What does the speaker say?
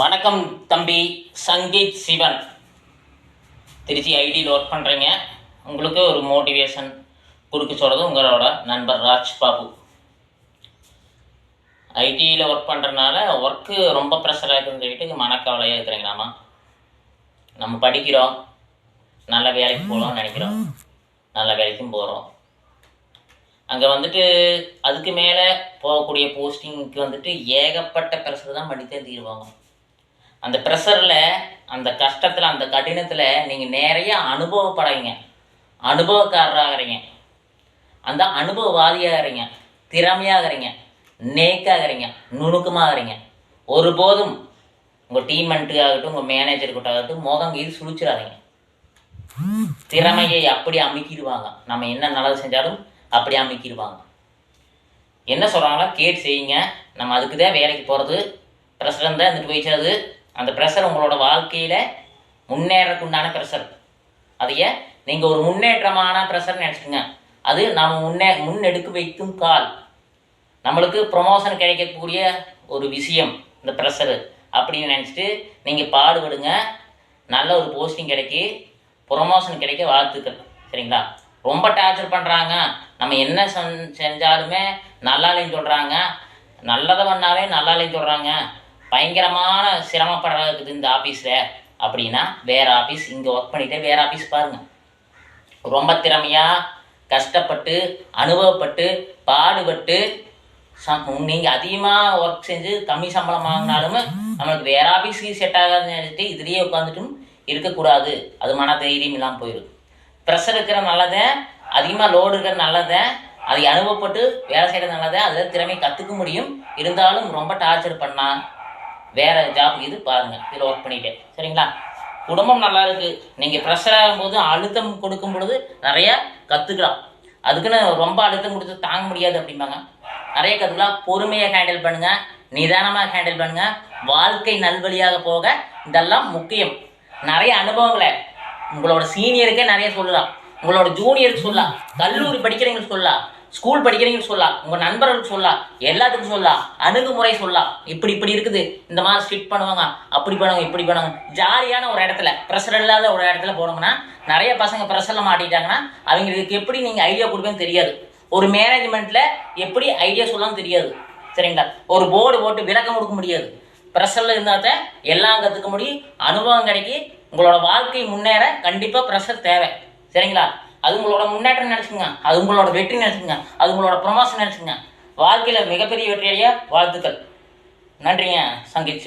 வணக்கம் தம்பி சங்கீத் சிவன். திருச்சி ஐடியில் ஒர்க் பண்ணுறீங்க உங்களுக்கு ஒரு மோட்டிவேஷன் கொடுக்க சொல்கிறது உங்களோட நண்பர் ராஜ் பாபு. ஐடியில் ஒர்க் பண்ணுறதுனால ஒர்க்கு ரொம்ப ப்ரெஷராக இருக்குன்னு சொல்லிட்டு மனக்கவலையாக இருக்கிறீங்களாமா நம்ம படிக்கிறோம். நல்ல வேலைக்கு போகலாம்னு நினைக்கிறோம். நல்ல வேலைக்கும் போகிறோம் அங்கே வந்துட்டு அதுக்கு மேலே போகக்கூடிய போஸ்டிங்க்கு வந்துட்டு ஏகப்பட்ட ப்ரெஷர் தான் பண்ணித்தே தீருவாங்க. அந்த ப்ரெஷரில் அந்த கஷ்டத்தில் அந்த கடினத்தில் நீங்கள் நிறைய அனுபவப்படுறீங்க. அனுபவக்காரராகிறீங்க. அந்த அனுபவவாதியாகிறீங்க. திறமையாகிறீங்க. நேக்காகிறீங்க. நுணுக்கமாகறீங்க. ஒருபோதும் உங்கள் டீம் ஆகட்டும் உங்கள் மேனேஜர்கிட்ட ஆகட்டும் மோகம் கீது சுழிச்சிடாதீங்க. திறமையை அப்படி அமைக்கிடுவாங்க. நம்ம என்ன நல்லது செஞ்சாலும் அப்படி அமைக்கிடுவாங்க. என்ன சொல்கிறாங்களோ கேட்டு செய்யுங்க. நம்ம அதுக்கு தான் வேலைக்கு போகிறது ப்ரெஷர் தான் இருந்துட்டு போயிச்சாது அந்த ப்ரெஷர் உங்களோட வாழ்க்கையில் முன்னேறதுக்கு உண்டான ப்ரெஷர் அதையே நீங்கள் ஒரு முன்னேற்றமான ப்ரெஷர் நினச்சிக்கோங்க. அது நாம் முன்னே முன்னெடுக்க வைக்கும் கால். நம்மளுக்கு ப்ரொமோஷன் கிடைக்கக்கூடிய ஒரு விஷயம் இந்த ப்ரெஷரு அப்படின்னு நினச்சிட்டு நீங்கள் பாடுபடுங்க. நல்ல ஒரு போஸ்டிங் கிடைக்கி ப்ரொமோஷன் கிடைக்க வாழ்த்துக்கள். சரிங்களா? ரொம்ப டார்ச்சர் பண்ணுறாங்க நம்ம என்ன செஞ்சாலுமே நல்லா இல்லைன்னு சொல்கிறாங்க நல்லதை பண்ணாலே நல்லா இல்லைன்னு சொல்கிறாங்க பயங்கரமான சிரமப்படுறது இந்த ஆஃபீஸில் அப்படின்னா வேறு ஆஃபீஸ் இங்கே ஒர்க் பண்ணிகிட்டே வேறு ஆஃபீஸ் பாருங்கள் ரொம்ப திறமையாக கஷ்டப்பட்டு அனுபவப்பட்டு பாடுபட்டு சம் நீங்கள் அதிகமாக ஒர்க் செஞ்சு கம்மி சம்பளம் வாங்கினாலும் நம்மளுக்கு வேற ஆஃபீஸுக்கு செட் ஆகாதுன்னு நினைச்சிட்டு இதுலேயே உட்காந்துட்டும் இருக்கக்கூடாது. அது மன தைரியம் இல்லாமல் போயிடும். ப்ரெஷர் இருக்கிற நல்லதை அதிகமாக லோடு இருக்கிற நல்லதை அதை அனுபவப்பட்டு வேலை செய்கிறது நல்லதை அதில் திறமை கற்றுக்க முடியும். இருந்தாலும் ரொம்ப டார்ச்சர் பண்ணால் வேற ஜாப் இது பாருங்க இதில் ஒர்க் பண்ணிட்டேன். சரிங்களா? குடும்பம் நல்லா இருக்கு. நீங்கள் ப்ரெஷர் ஆகும்போது அழுத்தம் கொடுக்கும் பொழுது நிறைய கற்றுக்கலாம் அதுக்குன்னு ரொம்ப அழுத்தம் கொடுத்து தாங்க முடியாது அப்படிம்பாங்க. நிறைய கற்றுக்கலாம் பொறுமையை ஹேண்டில் பண்ணுங்க. நிதானமாக ஹேண்டில் பண்ணுங்க. வாழ்க்கை நல்வழியாக போக இதெல்லாம் முக்கியம். நிறைய அனுபவங்களை உங்களோட சீனியருக்கே நிறைய சொல்லலாம். உங்களோட ஜூனியருக்கு சொல்லலாம். கல்லூரி படிக்கிறவங்களுக்கு சொல்லலாம். ஸ்கூல் படிக்கிறவங்களுக்கு சொல்லலாம் உங்கள் நண்பர்களுக்கு சொல்லலாம் எல்லாத்துக்கும் சொல்லலாம் அணுகுமுறை சொல்லலாம். இப்படி இப்படி இருக்குது. இந்த மாதிரி ஸ்ட்ரிக்ட் பண்ணுவாங்க அப்படி பண்ணுவாங்க இப்படி பண்ணுவாங்க. ஜாலியான ஒரு இடத்துல ப்ரெஷர் இல்லாத ஒரு இடத்துல போனோம்னா நிறைய பசங்க ப்ரெஷரில் மாட்டிட்டாங்கன்னா அவங்களுக்கு எப்படி நீங்கள் ஐடியா கொடுப்பேன்னு தெரியாது. ஒரு மேனேஜ்மெண்ட்டில் எப்படி ஐடியா சொல்லலாம் தெரியாது. சரிங்களா? ஒரு போர்டு போட்டு விளக்கம் கொடுக்க முடியாது. ப்ரெஷரில் இருந்தால் தான் எல்லாம் கற்றுக்க முடியும். அனுபவம் கிடைக்கி உங்களோட வாழ்க்கை முன்னேற கண்டிப்பாக ப்ரெஷர் தேவை. சரிங்களா? அது உங்களோட முன்னேற்றம் நினச்சிக்கோங்க. அது உங்களோட வெற்றி நினச்சிக்கோங்க. அது உங்களோட ப்ரொமோஷன் நினச்சிக்கோங்க. வாழ்க்கையில் மிகப்பெரிய வெற்றியடைய வாழ்த்துக்கள். நன்றிங்க. சங்கீத்